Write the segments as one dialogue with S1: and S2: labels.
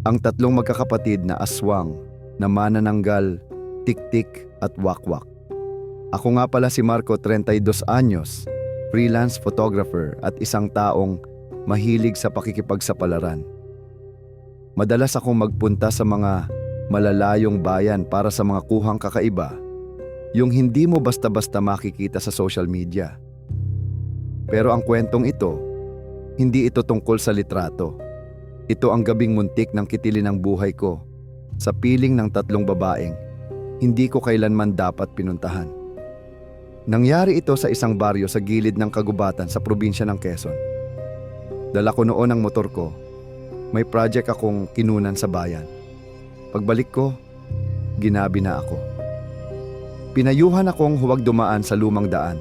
S1: Ang tatlong magkakapatid na aswang na manananggal, tik-tik at wakwak. Ako nga pala si Marco 32 anyos, freelance photographer at isang taong mahilig sa pakikipagsapalaran. Madalas akong magpunta sa mga malalayong bayan para sa mga kuhang kakaiba, yung hindi mo basta-basta makikita sa social media. Pero ang kwentong ito, hindi ito tungkol sa litrato. Ito ang gabing muntik ng kitilin ng buhay ko sa piling ng tatlong babaeng hindi ko kailanman dapat pinuntahan. Nangyari ito sa isang baryo sa gilid ng kagubatan sa probinsya ng Quezon. Dala ko noon ang motor ko. May project akong kinunan sa bayan. Pagbalik ko, ginabi na ako. Pinayuhan akong huwag dumaan sa lumang daan.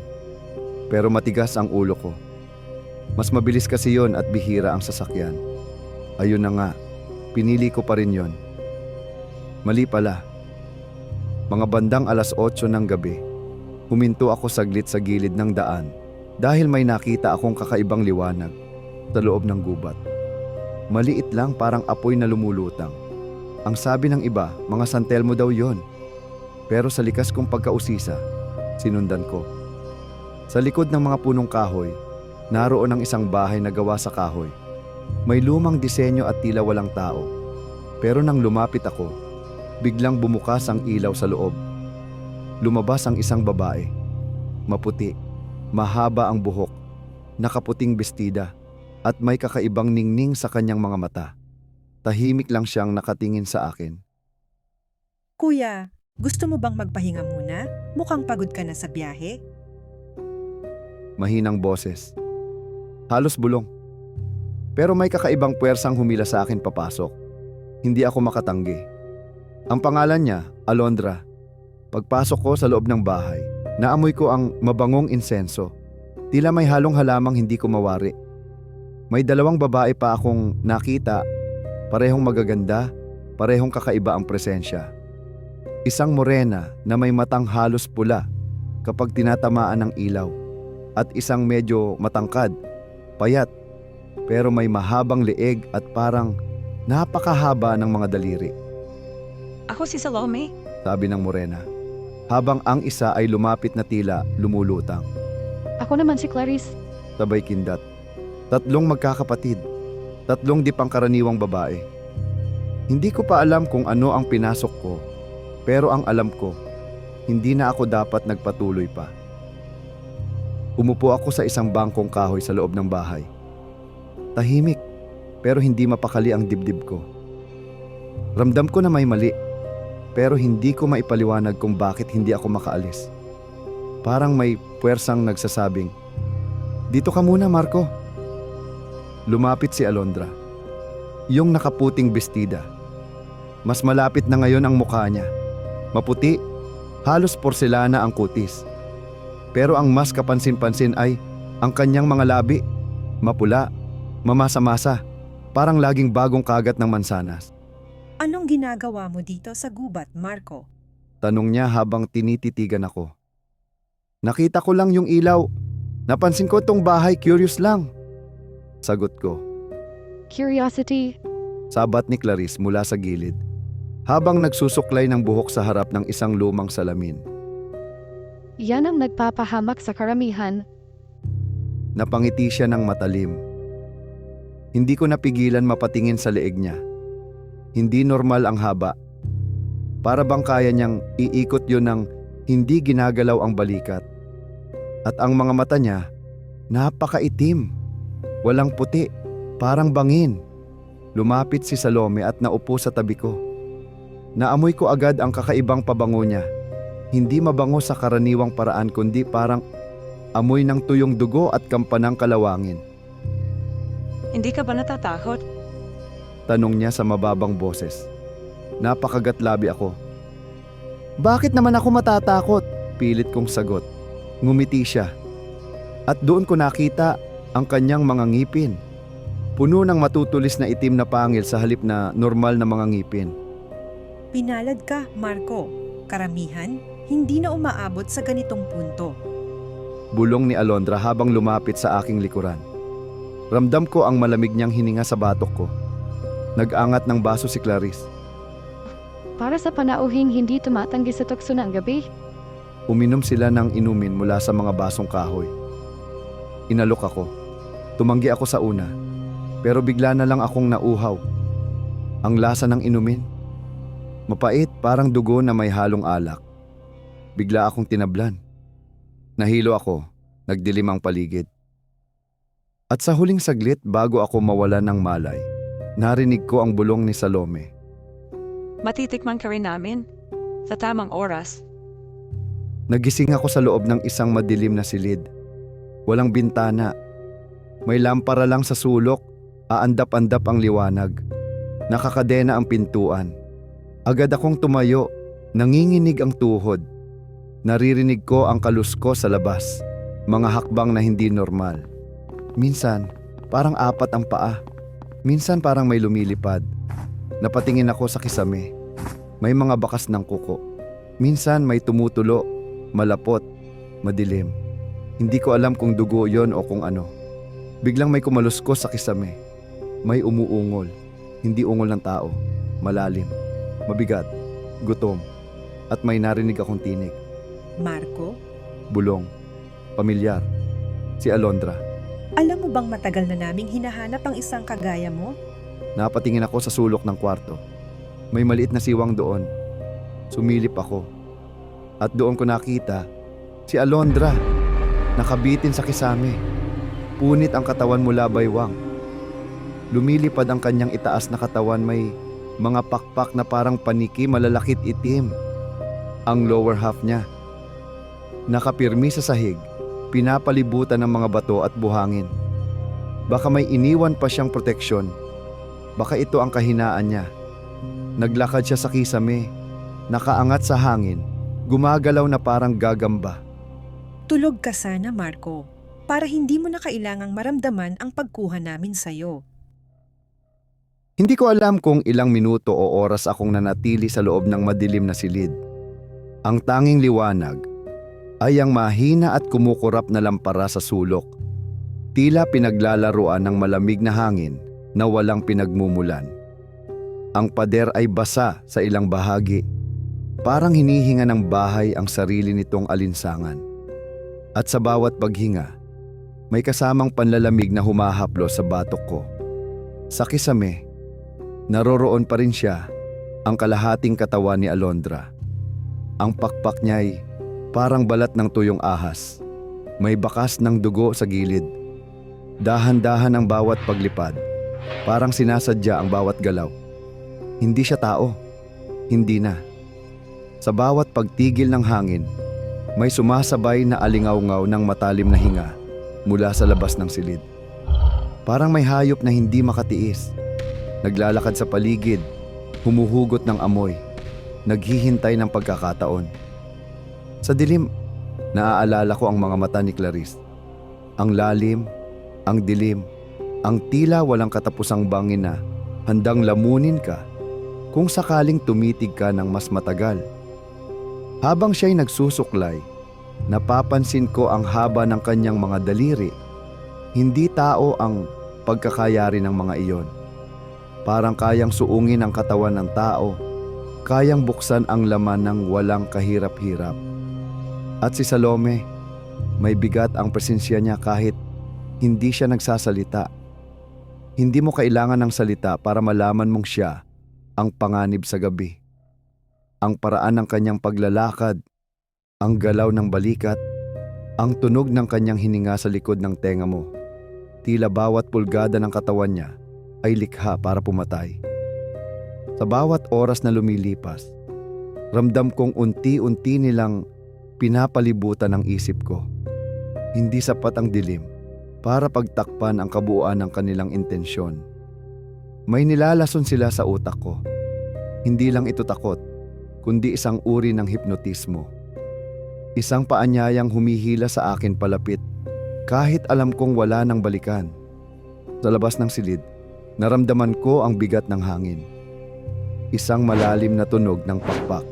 S1: Pero matigas ang ulo ko. Mas mabilis kasi yon at bihira ang sasakyan. Ayun na nga, pinili ko pa rin yon. Mali pala. Mga bandang alas 8 ng gabi, huminto ako saglit sa gilid ng daan dahil may nakita akong kakaibang liwanag sa loob ng gubat. Maliit lang parang apoy na lumulutang. Ang sabi ng iba, mga santelmo daw yon. Pero sa likas kong pagkausisa, sinundan ko. Sa likod ng mga punong kahoy, naroon ang isang bahay na gawa sa kahoy. May lumang disenyo at tila walang tao. Pero nang lumapit ako, biglang bumukas ang ilaw sa loob. Lumabas ang isang babae. Maputi, mahaba ang buhok, nakaputing bestida, at may kakaibang ningning sa kanyang mga mata. Tahimik lang siyang nakatingin sa akin.
S2: Kuya, gusto mo bang magpahinga muna? Mukhang pagod ka na sa biyahe.
S1: Mahinang boses. Halos bulong. Pero may kakaibang puwersang humila sa akin papasok. Hindi ako makatanggi. Ang pangalan niya, Alondra. Pagpasok ko sa loob ng bahay, naamoy ko ang mabangong insenso. Tila may halong halamang hindi ko mawari. May dalawang babae pa akong nakita, parehong magaganda, parehong kakaiba ang presensya. Isang morena na may matang halos pula kapag tinatamaan ng ilaw at isang medyo matangkad, payat, pero may mahabang leeg at parang napakahaba ng mga daliri,
S3: Ako si Salome.
S1: sabi ng morena. Habang ang isa ay lumapit na tila lumulutang,
S4: Ako naman si Clarice.
S1: sabay kindat. Tatlong magkakapatid, tatlong di pangkaraniwang babae. Hindi ko pa alam kung ano ang pinasok ko, pero ang alam ko, hindi na ako dapat nagpatuloy pa. Umupo ako sa isang bangkong kahoy sa loob ng bahay. Tahimik, pero hindi mapakali ang dibdib ko. Ramdam ko na may mali, pero hindi ko maipaliwanag kung bakit hindi ako makaalis. Parang may puwersang nagsasabing, Dito ka muna, Marco. Lumapit si Alondra. Yung nakaputing bestida. Mas malapit na ngayon ang mukha niya. Maputi, halos porselana ang kutis. Pero ang mas kapansin-pansin ay ang kanyang mga labi. Mapula, mamasa-masa, parang laging bagong kagat ng mansanas.
S2: Anong ginagawa mo dito sa gubat, Marco?
S1: Tanong niya habang tinititigan ako. Nakita ko lang yung ilaw. Napansin ko tong bahay, curious lang. Sagot ko,
S4: Curiosity.
S1: sabat ni Clarice mula sa gilid. Habang nagsusuklay ng buhok sa harap ng isang lumang salamin.
S4: Yan ang nagpapahamak sa karamihan.
S1: Napangiti siya ng matalim. Hindi ko napigilan mapatingin sa leeg niya. Hindi normal ang haba. Para bang kaya niyang iikot yun ng hindi ginagalaw ang balikat. At ang mga mata niya, napakaitim. Walang puti, parang bangin. Lumapit si Salome at naupo sa tabi ko. Naamoy ko agad ang kakaibang pabango niya. Hindi mabango sa karaniwang paraan kundi parang amoy ng tuyong dugo at kampanang kalawangin.
S3: Hindi ka ba natatakot?
S1: Tanong niya sa mababang boses. Napakagatlabi ako. Bakit naman ako matatakot? Pilit kong sagot. Ngumiti siya. At doon ko nakita ang kanyang mga ngipin. Puno ng matutulis na itim na pangil sa halip na normal na mga ngipin.
S2: Pinalad ka, Marco. Karamihan, hindi na umaabot sa ganitong punto.
S1: Bulong ni Alondra habang lumapit sa aking likuran. Ramdam ko ang malamig niyang hininga sa batok ko. Nag-angat ng baso si Clarice.
S4: Para sa panauhing hindi tumatanggi sa tukso ng gabi,
S1: Uminom sila ng inumin mula sa mga basong kahoy. Inalok ako. Tumanggi ako sa una. Pero bigla na lang akong nauhaw. Ang lasa ng inumin. Mapait parang dugo na may halong alak. Bigla akong tinablan. Nahilo ako. Nagdilim ang paligid. At sa huling saglit bago ako mawala ng malay, narinig ko ang bulong ni Salome.
S3: Matitikman ka rin namin. Sa tamang oras.
S1: Nagising ako sa loob ng isang madilim na silid. Walang bintana. May lampara lang sa sulok, aandap-andap ang liwanag. Nakakadena ang pintuan. Agad akong tumayo, nanginginig ang tuhod. Naririnig ko ang kalusko sa labas, mga hakbang na hindi normal. Minsan, parang apat ang paa. Minsan parang may lumilipad. Napatingin ako sa kisame. May mga bakas ng kuko. Minsan may tumutulo, malapot, madilim. Hindi ko alam kung dugo yon o kung ano. Biglang may kumaluskos sa kisame. May umuungol. Hindi ungol ng tao. Malalim. Mabigat. Gutom. At may narinig akong tinig.
S2: Marco,
S1: Bulong. Pamilyar. Si Alondra.
S2: Alam mo bang matagal na naming hinahanap ang isang kagaya mo?
S1: Napatingin ako sa sulok ng kwarto. May maliit na siwang doon. Sumilip ako. At doon ko nakita si Alondra. Nakabitin sa kisame. Punit ang katawan mula baywang. Lumilipad ang kanyang itaas na katawan may mga pakpak na parang paniki malalakit itim. Ang lower half niya. Nakapirmi sa sahig, pinapalibutan ng mga bato at buhangin. Baka may iniwan pa siyang proteksyon Baka ito ang kahinaan niya. Naglakad siya sa kisame, nakaangat sa hangin, gumagalaw na parang gagamba.
S2: Tulog ka sana, Marco, para hindi mo na kailangang maramdaman ang pagkuha namin sa'yo.
S1: Hindi ko alam kung ilang minuto o oras akong nanatili sa loob ng madilim na silid. Ang tanging liwanag ay ang mahina at kumukurap na lampara sa sulok. Tila pinaglalaruan ng malamig na hangin na walang pinagmumulan. Ang pader ay basa sa ilang bahagi. Parang hinihinga ng bahay ang sarili nitong alinsangan. At sa bawat paghinga, may kasamang panlalamig na humahaplo sa batok ko. Sa kisame, naroroon pa rin siya, ang kalahating katawan ni Alondra. Ang pakpak niya'y parang balat ng tuyong ahas. May bakas ng dugo sa gilid. Dahan-dahan ang bawat paglipad. Parang sinasadya ang bawat galaw. Hindi siya tao. Hindi na. Sa bawat pagtigil ng hangin, may sumasabay na alingaw-ngaw ng matalim na hinga mula sa labas ng silid. Parang may hayop na hindi makatiis. Naglalakad sa paligid, humuhugot ng amoy, naghihintay ng pagkakataon. Sa dilim, naaalala ko ang mga mata ni Clarice. Ang lalim, ang dilim, ang tila walang katapusang bangin na handang lamunin ka kung sakaling tumitig ka ng mas matagal. Habang siya'y nagsusuklay, napapansin ko ang haba ng kanyang mga daliri. Hindi tao ang pagkakayari ng mga iyon. Parang kayang suungin ang katawan ng tao, kayang buksan ang laman ng walang kahirap-hirap. At si Salome, may bigat ang presensya niya kahit hindi siya nagsasalita. Hindi mo kailangan ng salita para malaman mong siya ang panganib sa gabi. Ang paraan ng kanyang paglalakad, ang galaw ng balikat, ang tunog ng kanyang hininga sa likod ng tenga mo. Tila bawat pulgada ng katawan niya ay likha para pumatay. Sa bawat oras na lumilipas, ramdam kong unti-unti nilang pinapalibutan ang isip ko. Hindi sapat ang dilim para pagtakpan ang kabuuan ng kanilang intensyon. May nilalason sila sa utak ko. Hindi lang ito takot, kundi isang uri ng hipnotismo. Isang paanyayang humihila sa akin palapit kahit alam kong wala nang balikan. Sa labas ng silid, naramdaman ko ang bigat ng hangin. Isang malalim na tunog ng pakpak.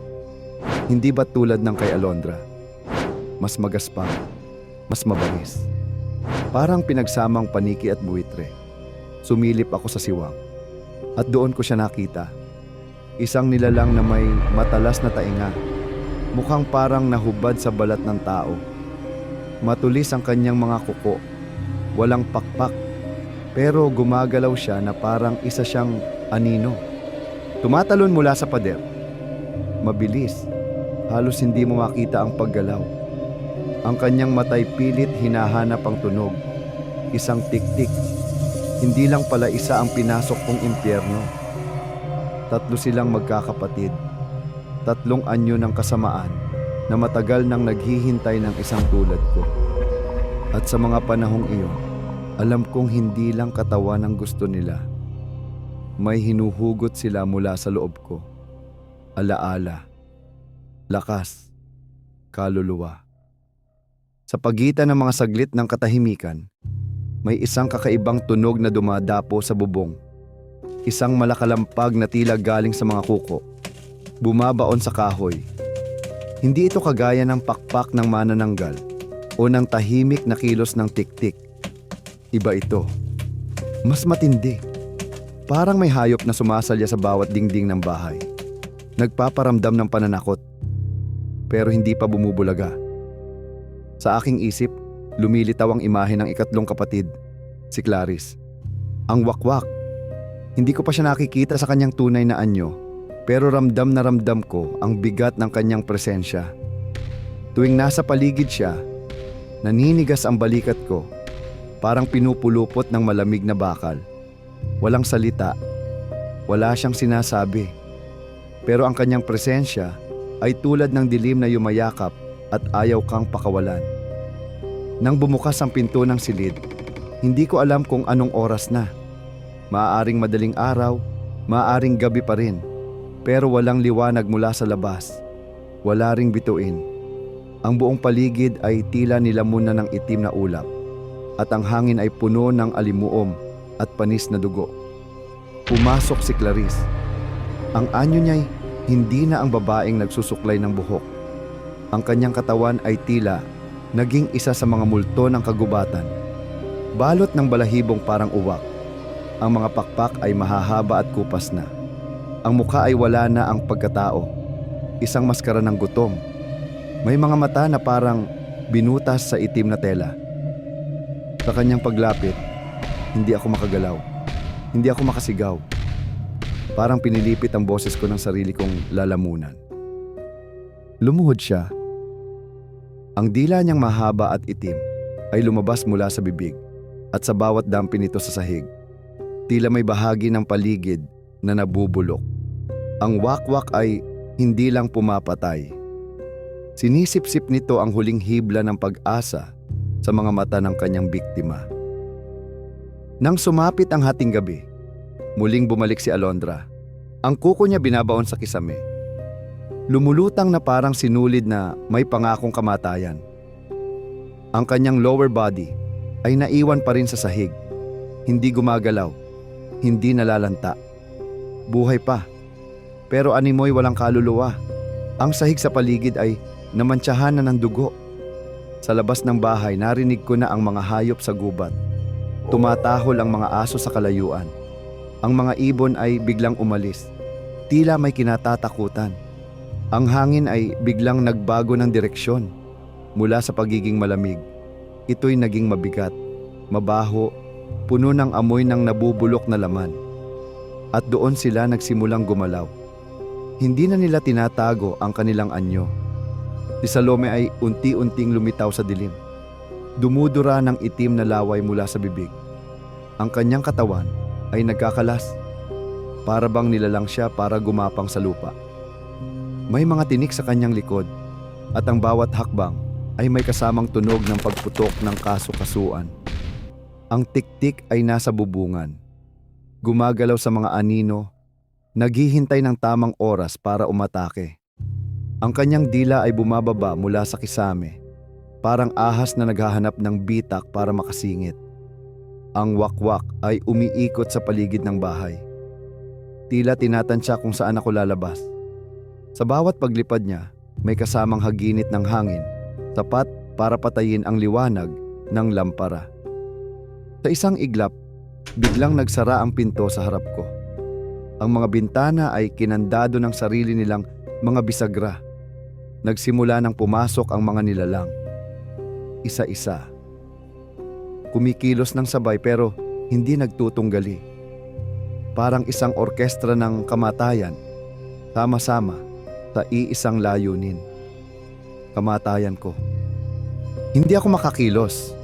S1: Hindi ba tulad ng kay Alondra? Mas magaspang, mas mabangis. Parang pinagsamang paniki at buwitre. Sumilip ako sa siwang. At doon ko siya nakita. Isang nilalang na may matalas na tainga. Mukhang parang nahubad sa balat ng tao. Matulis ang kanyang mga kuko. Walang pakpak. Pero gumagalaw siya na parang isa siyang anino. Tumatalon mula sa pader. Mabilis. Halos hindi mo makita ang paggalaw. Ang kanyang matay pilit hinahanap ang tunog. Isang tiktik. Hindi lang pala isa ang pinasok kong impyerno. Tatlo silang magkakapatid. Tatlong anyo ng kasamaan na matagal nang naghihintay ng isang tulad ko. At sa mga panahong iyon, alam kong hindi lang katawan ang gusto nila. May hinuhugot sila mula sa loob ko. Alaala, lakas, kaluluwa. Sa pagitan ng mga saglit ng katahimikan, may isang kakaibang tunog na dumadapo sa bubong. Isang malakalampag na tila galing sa mga kuko. Bumabaon sa kahoy. Hindi ito kagaya ng pakpak ng manananggal o ng tahimik na kilos ng tiktik. Iba ito. Mas matindi. Parang may hayop na sumasalya sa bawat dingding ng bahay. Nagpaparamdam ng pananakot. Pero hindi pa bumubulaga. Sa aking isip, lumilitaw ang imahe ng ikatlong kapatid, si Clarice. Ang wakwak. Hindi ko pa siya nakikita sa kanyang tunay na anyo, pero ramdam na ramdam ko ang bigat ng kanyang presensya. Tuwing nasa paligid siya, naninigas ang balikat ko, parang pinupulupot ng malamig na bakal. Walang salita, wala siyang sinasabi. Pero ang kanyang presensya ay tulad ng dilim na yumayakap at ayaw kang pakawalan. Nang bumukas ang pinto ng silid, hindi ko alam kung anong oras na. Maaaring madaling araw, maaaring gabi pa rin. Pero walang liwanag mula sa labas. Wala ring bituin. Ang buong paligid ay tila nilamunan ng itim na ulap. At ang hangin ay puno ng alimuom at panis na dugo. Pumasok si Clarice. Ang anyo niya'y hindi na ang babaeng nagsusuklay ng buhok. Ang kanyang katawan ay tila naging isa sa mga multo ng kagubatan. Balot ng balahibong parang uwak. Ang mga pakpak ay mahahaba at kupas na. Ang mukha ay wala na ang pagkatao. Isang maskara ng gutom. May mga mata na parang binutas sa itim na tela. Sa kanyang paglapit, hindi ako makagalaw. Hindi ako makasigaw. Parang pinilipit ang boses ko ng sarili kong lalamunan. Lumuhod siya. Ang dila niyang mahaba at itim ay lumabas mula sa bibig at sa bawat dampi nito sa sahig. Tila may bahagi ng paligid na nabubulok. Ang wakwak ay hindi lang pumapatay. Sinisip-sip nito ang huling hibla ng pag-asa sa mga mata ng kanyang biktima. Nang sumapit ang hating gabi, muling bumalik si Alondra. Ang kuko niya binabaon sa kisame. Lumulutang na parang sinulid na may pangakong kamatayan. Ang kanyang lower body ay naiwan pa rin sa sahig. Hindi gumagalaw, hindi nalalanta. Buhay pa. Pero animoy walang kaluluwa. Ang sahig sa paligid ay namantsahan na ng dugo. Sa labas ng bahay narinig ko na ang mga hayop sa gubat. Tumatahol ang mga aso sa kalayuan. Ang mga ibon ay biglang umalis. Tila may kinatatakutan. Ang hangin ay biglang nagbago ng direksyon. Mula sa pagiging malamig, ito'y naging mabigat, mabaho, puno ng amoy ng nabubulok na laman. At doon sila nagsimulang gumalaw. Hindi na nila tinatago ang kanilang anyo. Si Salome ay unti-unting lumitaw sa dilim. Dumudura ng itim na laway mula sa bibig. Ang kanyang katawan ay nagkakalas. Para bang nilalang siya para gumapang sa lupa. May mga tinik sa kanyang likod at ang bawat hakbang ay may kasamang tunog ng pagputok ng kaso-kasuan. Ang tiktik ay nasa bubungan. Gumagalaw sa mga anino, naghihintay ng tamang oras para umatake. Ang kanyang dila ay bumababa mula sa kisame, parang ahas na naghahanap ng bitak para makasingit. Ang wakwak ay umiikot sa paligid ng bahay. Tila tinatansya kung saan ako lalabas. Sa bawat paglipad niya, may kasamang haginit ng hangin, sapat para patayin ang liwanag ng lampara. Sa isang iglap, biglang nagsara ang pinto sa harap ko. Ang mga bintana ay kinandado ng sarili nilang mga bisagra. Nagsimula nang pumasok ang mga nilalang. Isa-isa. Kumikilos ng sabay pero hindi nagtutunggali. Parang isang orkestra ng kamatayan, sama-sama sa iisang layunin. Kamatayan ko. Hindi ako makakilos.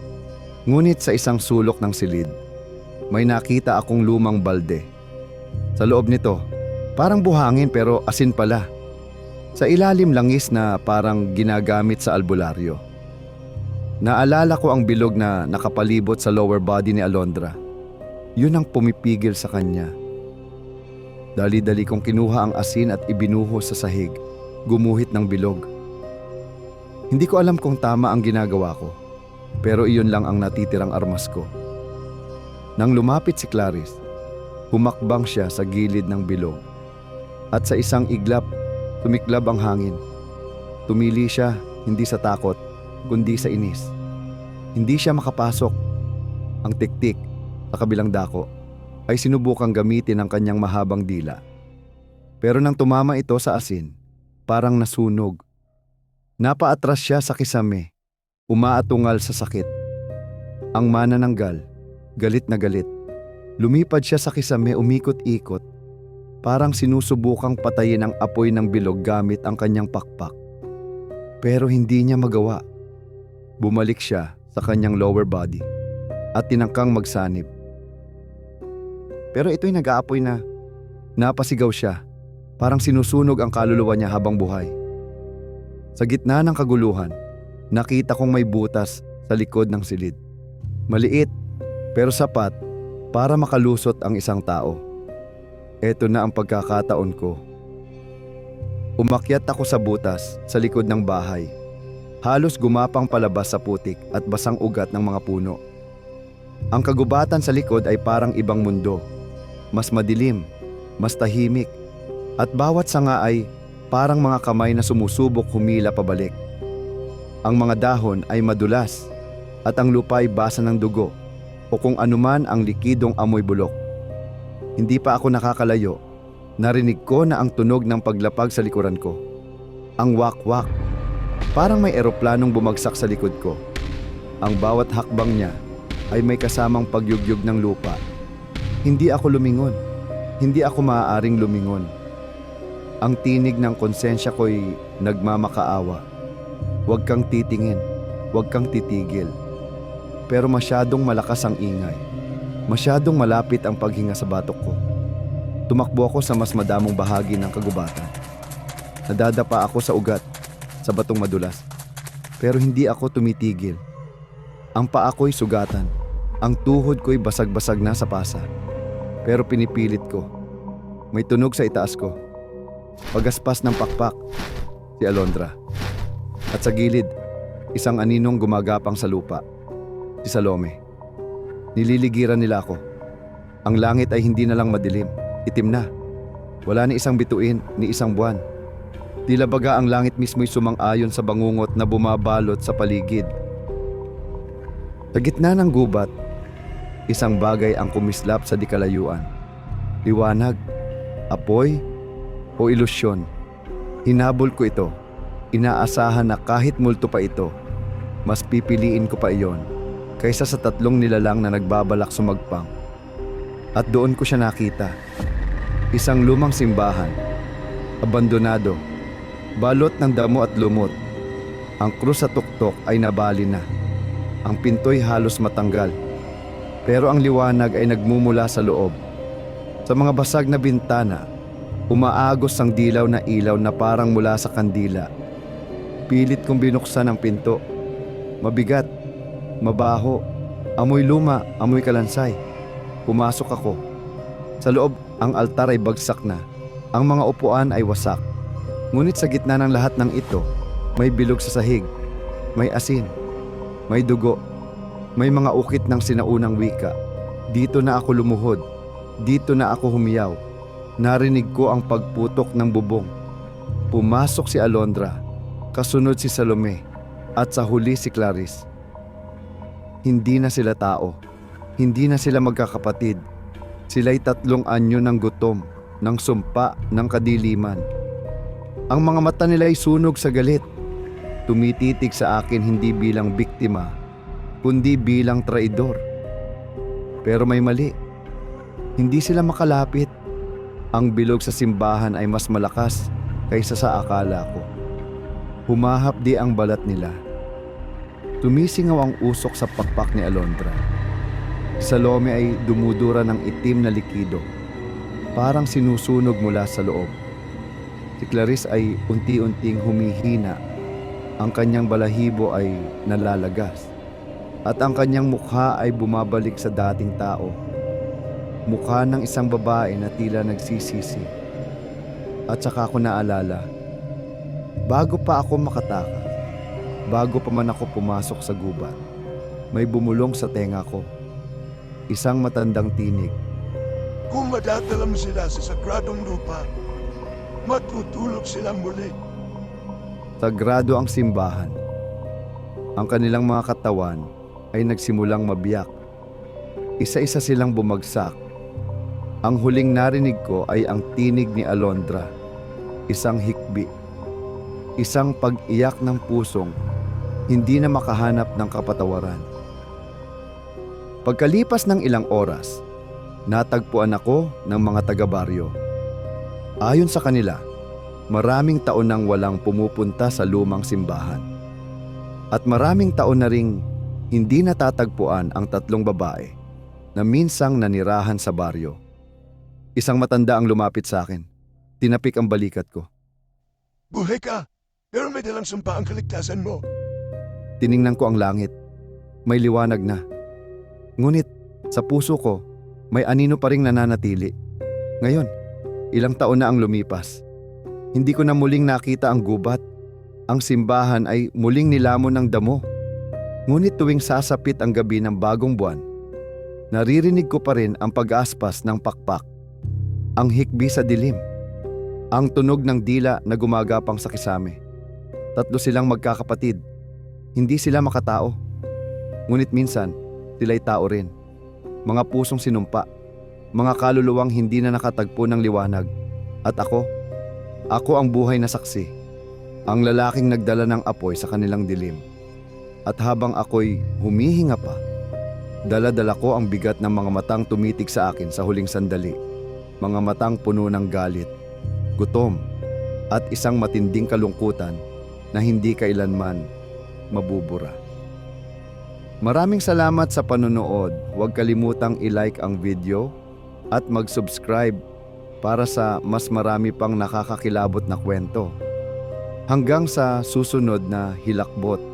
S1: Ngunit sa isang sulok ng silid, may nakita akong lumang balde. Sa loob nito, parang buhangin pero asin pala. Sa ilalim langis na parang ginagamit sa albularyo. Naalala ko ang bilog na nakapalibot sa lower body ni Alondra. Yun ang pumipigil sa kanya. Dali-dali kong kinuha ang asin at ibinuho sa sahig, gumuhit ng bilog. Hindi ko alam kung tama ang ginagawa ko, pero iyon lang ang natitirang armas ko. Nang lumapit si Clarice, humakbang siya sa gilid ng bilog. At sa isang iglap, tumiklab ang hangin. Tumili siya hindi sa takot, kundi sa inis. Hindi siya makapasok. Ang tiktik sa kabilang dako ay sinubukang gamitin ang kanyang mahabang dila. Pero nang tumama ito sa asin, parang nasunog. Napaatras siya sa kisame, umaatungal sa sakit. Ang manananggal, galit na galit. Lumipad siya sa kisame umikot-ikot, parang sinusubukang patayin ang apoy ng bilog gamit ang kanyang pakpak. Pero hindi niya magawa. Bumalik siya sa kanyang lower body at tinangkang magsanib. Pero ito'y nag-aapoy na. Napasigaw siya, parang sinusunog ang kaluluwa niya habang buhay. Sa gitna ng kaguluhan, nakita kong may butas sa likod ng silid. Maliit, pero sapat para makalusot ang isang tao. Ito na ang pagkakataon ko. Umakyat ako sa butas sa likod ng bahay. Halos gumapang palabas sa putik at basang ugat ng mga puno. Ang kagubatan sa likod ay parang ibang mundo. Mas madilim, mas tahimik, at bawat sanga ay parang mga kamay na sumusubok humila pabalik. Ang mga dahon ay madulas at ang lupa ay basa ng dugo o kung anuman ang likidong amoy bulok. Hindi pa ako nakakalayo, narinig ko na ang tunog ng paglapag sa likuran ko. Ang wak-wak, parang may eroplanong bumagsak sa likod ko. Ang bawat hakbang niya ay may kasamang pagyugyug ng lupa. Hindi ako lumingon, hindi ako maaaring lumingon. Ang tinig ng konsensya ko'y nagmamakaawa. Huwag kang titingin, huwag kang titigil. Pero masyadong malakas ang ingay. Masyadong malapit ang paghinga sa batok ko. Tumakbo ako sa mas madamong bahagi ng kagubatan. Nadadapa ako sa ugat, sa batong madulas. Pero hindi ako tumitigil. Ang paa ko'y sugatan. Ang tuhod ko'y basag-basag na sa pasa. Pero pinipilit ko. May tunog sa itaas ko. Pagaspas ng pakpak, si Alondra. At sa gilid, isang aninong gumagapang sa lupa, si Salome. Nililigiran nila ako. Ang langit ay hindi na lang madilim, itim na. Wala ni isang bituin, ni isang buwan. Tila baga ang langit mismo'y sumang-ayon sa bangungot na bumabalot sa paligid. Sa gitna ng gubat, isang bagay ang kumislap sa dikalayuan. Liwanag, apoy, o ilusyon. Hinabol ko ito. Inaasahan na kahit multo pa ito, mas pipiliin ko pa iyon kaysa sa tatlong nilalang na nagbabalak sumagpang. At doon ko siya nakita. Isang lumang simbahan. Abandonado. Balot ng damo at lumot. Ang krus sa tuktok ay nabali na. Ang pinto'y halos matanggal. Pero ang liwanag ay nagmumula sa loob. Sa mga basag na bintana, umaagos ang dilaw na ilaw na parang mula sa kandila. Pilit kong binuksan ang pinto. Mabigat, mabaho, amoy luma, amoy kalansay. Pumasok ako. Sa loob, ang altar ay bagsak na. Ang mga upuan ay wasak. Ngunit sa gitna ng lahat ng ito, may bilog sa sahig, may asin, may dugo, may mga ukit ng sinaunang wika. Dito na ako lumuhod, dito na ako humiyaw. Narinig ko ang pagputok ng bubong. Pumasok si Alondra, kasunod si Salome, at sa huli si Clarice. Hindi na sila tao. Hindi na sila magkakapatid. Sila'y tatlong anyo ng gutom, ng sumpa ng kadiliman. Ang mga mata nila ay sunog sa galit. Tumititig sa akin hindi bilang biktima, kundi bilang traidor. Pero may mali. Hindi sila makalapit. Ang bilog sa simbahan ay mas malakas kaysa sa akala ko. Humahapdi ang balat nila. Tumisingaw ang usok sa pakpak ni Alondra. Si Salome ay dumudura ng itim na likido. Parang sinusunog mula sa loob. Si Clarice ay unti-unting humihina. Ang kanyang balahibo ay nalalagas. At ang kanyang mukha ay bumabalik sa dating tao. Mukha ng isang babae na tila nagsisisi. At saka ko naalala, bago pa ako makatakas, bago pa man ako pumasok sa gubat, may bumulong sa tenga ko. Isang matandang tinig.
S5: Kung madadala mo sila sa sagradong lupa, matutulog sila muli.
S1: Sagrado ang simbahan. Ang kanilang mga katawan ay nagsimulang mabiyak. Isa-isa silang bumagsak. Ang huling narinig ko ay ang tinig ni Alondra. Isang hikbi. Isang pag-iyak ng pusong hindi na makahanap ng kapatawaran. Pagkalipas ng ilang oras, natagpuan ako ng mga taga-baryo. Ayon sa kanila, maraming taon nang walang pumupunta sa lumang simbahan. At maraming taon na ring hindi natatagpuan ang tatlong babae na minsang nanirahan sa baryo. Isang matanda ang lumapit sa akin. Tinapik ang balikat ko.
S5: Buhay ka, pero may dalang sumpa ang kaligtasan mo.
S1: Tiningnan ko ang langit. May liwanag na. Ngunit sa puso ko, may anino pa ring nananatili. Ngayon, ilang taon na ang lumipas. Hindi ko na muling nakita ang gubat. Ang simbahan ay muling nilamon ng damo. Ngunit tuwing sasapit ang gabi ng bagong buwan, naririnig ko pa rin ang pag-aspas ng pakpak. Ang hikbi sa dilim. Ang tunog ng dila na gumagapang sa kisame. Tatlo silang magkakapatid. Hindi sila makatao. Ngunit minsan, sila'y tao rin. Mga pusong sinumpa. Mga kaluluwang hindi na nakatagpo ng liwanag. At ako, ako ang buhay na saksi. Ang lalaking nagdala ng apoy sa kanilang dilim. At habang ako'y humihinga pa, dala-dala ko ang bigat ng mga matang tumitig sa akin sa huling sandali. Mga matang puno ng galit, gutom, at isang matinding kalungkutan na hindi kailanman mabubura. Maraming salamat sa panonood. Huwag kalimutang i-like ang video at mag-subscribe para sa mas marami pang nakakakilabot na kwento. Hanggang sa susunod na hilakbot.